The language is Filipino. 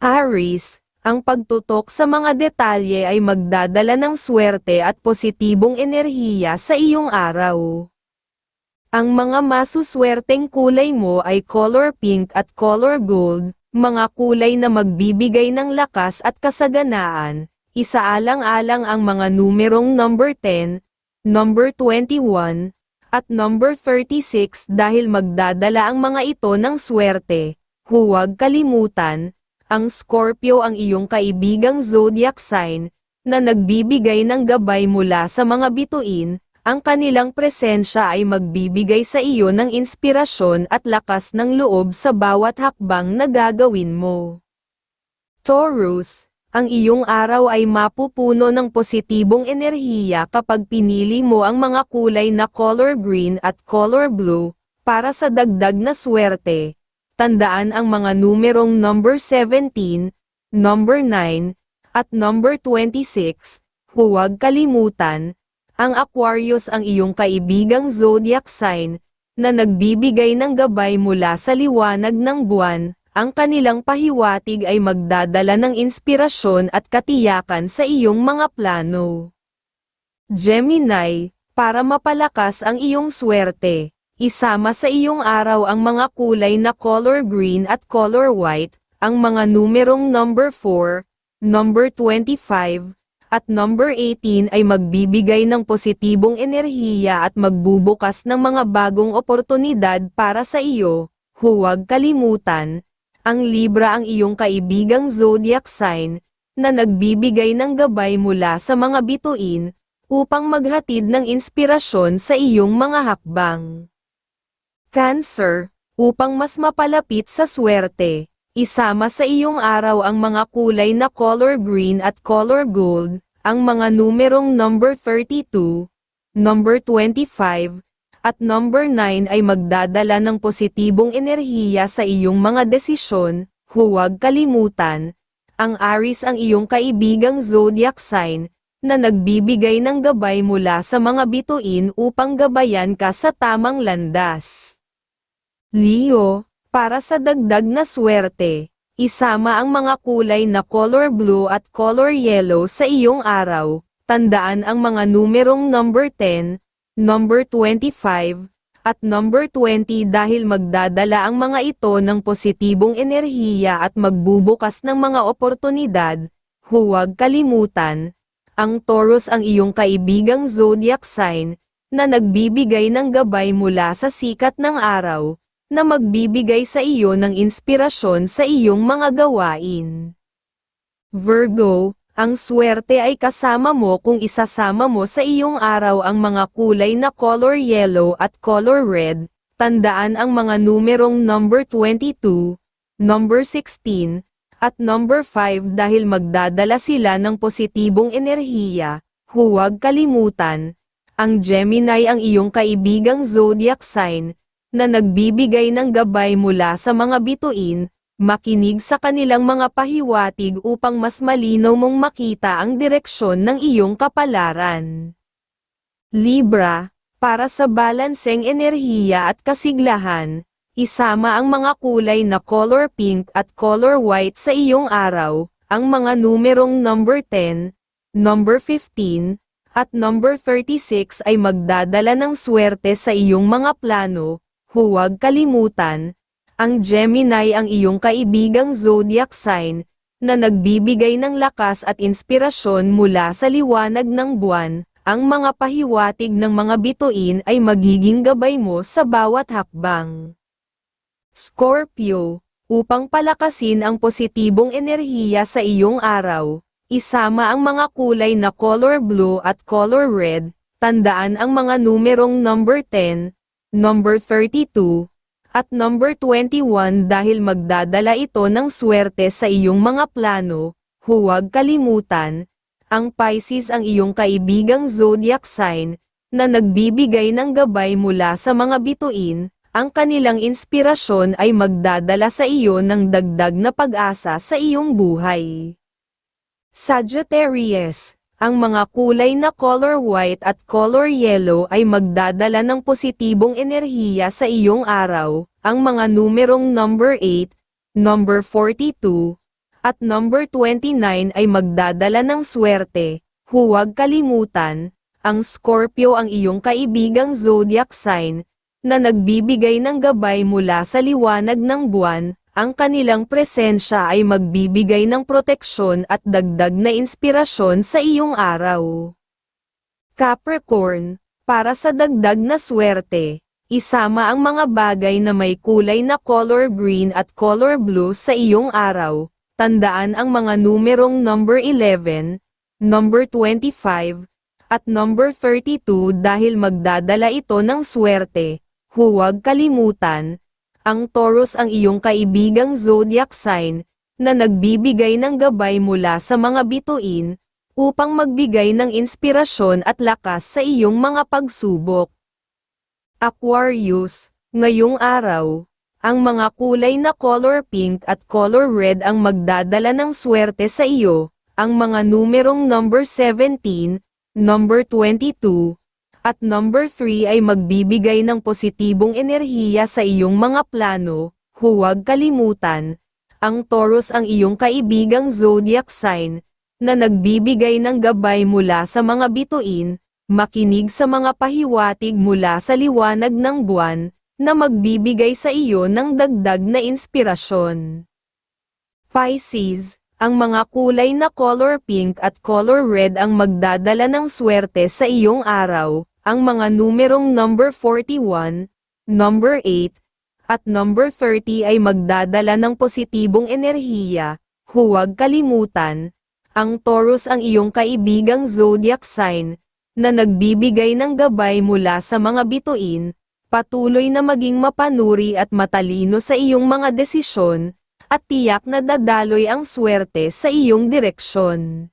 Aries, ang pagtutok sa mga detalye ay magdadala ng swerte at positibong enerhiya sa iyong araw. Ang mga masuswerteng kulay mo ay color pink at color gold, mga kulay na magbibigay ng lakas at kasaganaan. Isaalang-alang ang mga numerong number 10, number 21, at number 36 dahil magdadala ang mga ito ng swerte. Huwag kalimutan, ang Scorpio ang iyong kaibigang zodiac sign, na nagbibigay ng gabay mula sa mga bituin, ang kanilang presensya ay magbibigay sa iyo ng inspirasyon at lakas ng loob sa bawat hakbang na gagawin mo. Taurus, ang iyong araw ay mapupuno ng positibong enerhiya kapag pinili mo ang mga kulay na color green at color blue, para sa dagdag na swerte. Tandaan ang mga numerong number 17, number 9, at number 26, huwag kalimutan, ang Aquarius ang iyong kaibigang zodiac sign, na nagbibigay ng gabay mula sa liwanag ng buwan, ang kanilang pahiwatig ay magdadala ng inspirasyon at katiyakan sa iyong mga plano. Gemini, para mapalakas ang iyong swerte, isama sa iyong araw ang mga kulay na color green at color white, ang mga numerong number 4, number 25, at number 18 ay magbibigay ng positibong enerhiya at magbubukas ng mga bagong oportunidad para sa iyo. Huwag kalimutan, ang Libra ang iyong kaibigang zodiac sign, na nagbibigay ng gabay mula sa mga bituin, upang maghatid ng inspirasyon sa iyong mga hakbang. Cancer, upang mas mapalapit sa swerte, isama sa iyong araw ang mga kulay na color green at color gold, ang mga numerong number 32, number 25, at number 9 ay magdadala ng positibong enerhiya sa iyong mga desisyon, huwag kalimutan, ang Aries ang iyong kaibigang zodiac sign, na nagbibigay ng gabay mula sa mga bituin upang gabayan ka sa tamang landas. Leo, para sa dagdag na swerte, isama ang mga kulay na color blue at color yellow sa iyong araw, tandaan ang mga numerong number 10, number 25, at number 20 dahil magdadala ang mga ito ng positibong enerhiya at magbubukas ng mga oportunidad, huwag kalimutan, ang Taurus ang iyong kaibigang zodiac sign, na nagbibigay ng gabay mula sa sikat ng araw, na magbibigay sa iyo ng inspirasyon sa iyong mga gawain. Virgo, ang swerte ay kasama mo kung isasama mo sa iyong araw ang mga kulay na color yellow at color red, tandaan ang mga numerong number 22, number 16, at number 5 dahil magdadala sila ng positibong enerhiya, huwag kalimutan, ang Gemini ang iyong kaibigang zodiac sign, na nagbibigay ng gabay mula sa mga bituin, makinig sa kanilang mga pahiwatig upang mas malinaw mong makita ang direksyon ng iyong kapalaran. Libra, para sa balanseng enerhiya at kasiglahan, isama ang mga kulay na color pink at color white sa iyong araw, ang mga numerong number 10, number 15, at number 36 ay magdadala ng swerte sa iyong mga plano, Huwag kalimutan, ang Gemini ang iyong kaibigang zodiac sign, na nagbibigay ng lakas at inspirasyon mula sa liwanag ng buwan, ang mga pahiwatig ng mga bituin ay magiging gabay mo sa bawat hakbang. Scorpio, upang palakasin ang positibong enerhiya sa iyong araw, isama ang mga kulay na color blue at color red, tandaan ang mga numerong number 10, number 32, at number 21 dahil magdadala ito ng swerte sa iyong mga plano, huwag kalimutan, ang Pisces ang iyong kaibigang zodiac sign, na nagbibigay ng gabay mula sa mga bituin, ang kanilang inspirasyon ay magdadala sa iyo ng dagdag na pag-asa sa iyong buhay. Sagittarius ang mga kulay na color white at color yellow ay magdadala ng positibong enerhiya sa iyong araw, ang mga numerong number 8, number 42, at number 29 ay magdadala ng swerte. Huwag kalimutan, ang Scorpio ang iyong kaibigang zodiac sign, na nagbibigay ng gabay mula sa liwanag ng buwan, ang kanilang presensya ay magbibigay ng proteksyon at dagdag na inspirasyon sa iyong araw. Capricorn, para sa dagdag na swerte, isama ang mga bagay na may kulay na color green at color blue sa iyong araw. Tandaan ang mga numerong number 11, number 25, at number 32 dahil magdadala ito ng swerte. Huwag kalimutan, ang Taurus ang iyong kaibigang zodiac sign, na nagbibigay ng gabay mula sa mga bituin, upang magbigay ng inspirasyon at lakas sa iyong mga pagsubok. Aquarius, ngayong araw, ang mga kulay na color pink at color red ang magdadala ng swerte sa iyo, ang mga numerong number 17, number 22, at number 3 ay magbibigay ng positibong enerhiya sa iyong mga plano, huwag kalimutan, ang Taurus ang iyong kaibigang zodiac sign, na nagbibigay ng gabay mula sa mga bituin, makinig sa mga pahiwatig mula sa liwanag ng buwan, na magbibigay sa iyo ng dagdag na inspirasyon. Pisces, ang mga kulay na color pink at color red ang magdadala ng swerte sa iyong araw, ang mga numerong number 41, number 8, at number 30 ay magdadala ng positibong enerhiya. Huwag kalimutan, ang Taurus ang iyong kaibigang zodiac sign, na nagbibigay ng gabay mula sa mga bituin, patuloy na maging mapanuri at matalino sa iyong mga desisyon, at tiyak na dadaloy ang swerte sa iyong direksyon.